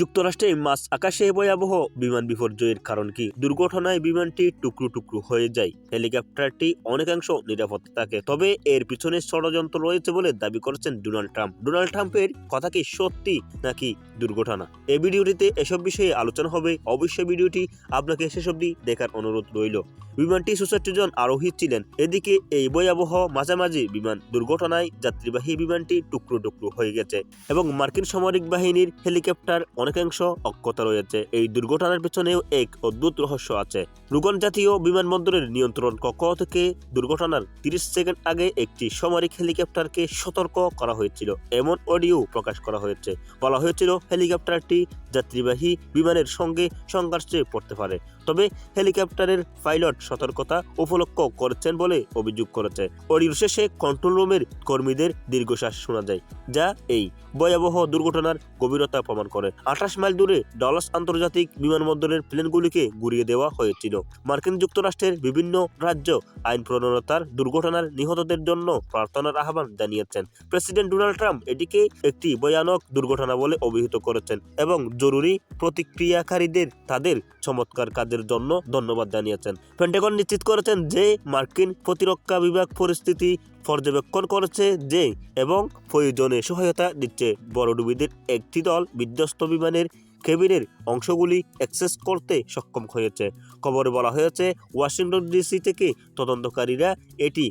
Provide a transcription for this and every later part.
যুক্তরাষ্ট্রে মাস আকাশে ভয়াবহ বিমান বিপর্যয়ের কারণ কি? দুর্ঘটনায় বিমানটি টুকরো টুকরো হয়ে যায়। হেলিকপ্টারটি অনেকাংশ নিরাপদ থাকে। তবে এর পিছনে ষড়যন্ত্র রয়েছে বলে দাবি করেছেন ডোনাল্ড ট্রাম্প। ডোনাল্ড ট্রাম্পের কথা কি সত্যি নাকি দুর্ঘটনা? এই ভিডিওটিতে এসব বিষয়ে আলোচনা হবে। অবশ্যই ভিডিওটি আপনাকে শেষ অবধি দেখার অনুরোধ রইল। বিমানটি সুষট্টি জন আরোহী ছিলেন। এদিকে এই ভয়াবহ মাঝামাঝি বিমান দুর্ঘটনায় যাত্রীবাহী বিমানটি টুকরো টুকরো হয়ে গেছে এবং মার্কিন সামরিক বাহিনীর হেলিকপ্টার অনেকাংশ অক্ষত রয়েছে। এই দুর্ঘটনার পেছনেও এক অদ্ভুত রহস্য আছে। রুগন জাতীয় বিমানবন্দরের নিয়ন্ত্রণ কক্ষ থেকে দুর্ঘটনার তিরিশ সেকেন্ড আগে একটি সামরিক হেলিকপ্টারকে সতর্ক করা হয়েছিল। এমন অডিও প্রকাশ করা হয়েছে। বলা হয়েছিল হেলিকপ্টারটি যাত্রীবাহী বিমানের সঙ্গে সংঘর্ষে পড়তে পারে। তবে হেলিকপ্টারের পাইলট সতর্কতা উপলক্ষ করেছেন বলে অভিযোগ করেছে। অডিও শেষে কন্ট্রোল রুমের কর্মীদের দীর্ঘশ্বাস শোনা যায়, যা এই ভয়াবহ দুর্ঘটনার গভীরতা প্রমাণ করে। আঠাশ মাইল দূরে ডলাস আন্তর্জাতিক বিমানবন্দরের প্লেনগুলিকে গুড়িয়ে দেওয়া হয়েছিল। মার্কিন যুক্তরাষ্ট্রের বিভিন্ন রাজ্য আইন প্রণয়নতার দুর্ঘটনার নিহতদের জন্য প্রার্থনার আহ্বান জানিয়েছেন। প্রেসিডেন্ট ডোনাল্ড ট্রাম্প এটিকে একটি ভয়ানক দুর্ঘটনা বলে অভিহিত করেছেন এবং জরুরি প্রতিক্রিয়াকারীদের তাদের চমৎকার কাজের জন্য ধন্যবাদ জানিয়েছেন। পেন্টাগন নিশ্চিত করেছেন যে মার্কিন প্রতিরক্ষা বিভাগ পরিস্থিতি পর্যবেক্ষণ করেছে যে এবং প্রয়োজনে সহায়তা দিচ্ছে। বড়ডুবিদের একটি দল বিধ্বস্ত বিমানের কেবিনের অংশগুলি অ্যাক্সেস করতে সক্ষম হয়েছে। খবরে বলা হয়েছে, ওয়াশিংটন ডিসি থেকে তদন্তকারীরা এটি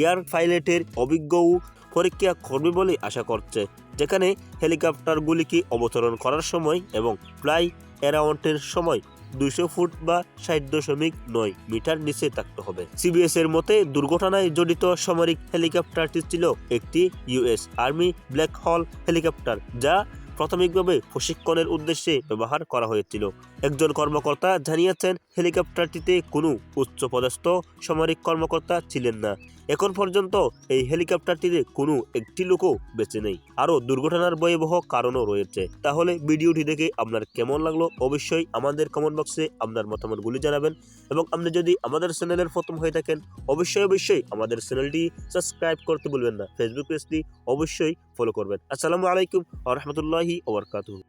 এয়ার পাইলটের অভিজ্ঞ পরীক্ষা করবে বলে আশা করছে, যেখানে হেলিকপ্টারগুলিকে অবতরণ করার সময় এবং ফ্লাই অ্যারাউন্ডের সময় দুইশো ফুট বা ষাট দশমিক নয় মিটার নিচে থাকতে হবে। সিবিএস এর মতে, দুর্ঘটনায় জড়িত সামরিক হেলিকপ্টারটি ছিল একটি US army black hawk helicopter, যা প্রাথমিকভাবে প্রশিক্ষণের উদ্দেশ্যে ব্যবহার করা হয়েছিল। একজন কর্মকর্তা জানিয়েছেন, হেলিকপ্টারটিতে কোনো উচ্চপদস্থ সামরিক কর্মকর্তা ছিলেন না। এখন পর্যন্ত এই হেলিকপ্টারটিতে কোনো একটি লোকও বেঁচে নেই। আরও দুর্ঘটনার ভয়াবহ কারণও রয়েছে। তাহলে ভিডিওটি দেখে আপনার কেমন লাগল? অবশ্যই আমাদের কমেন্ট বক্সে আপনার মতামতগুলি জানাবেন। এবং আপনি যদি আমাদের চ্যানেলের প্রথম হয়ে থাকেন, অবশ্যই অবশ্যই আমাদের চ্যানেলটি সাবস্ক্রাইব করতে ভুলবেন না। ফেসবুক পেজটি অবশ্যই ফলো করবেন। আসসালামু আলাইকুম আ রহমতুল্লাহি ওবরকাতুহ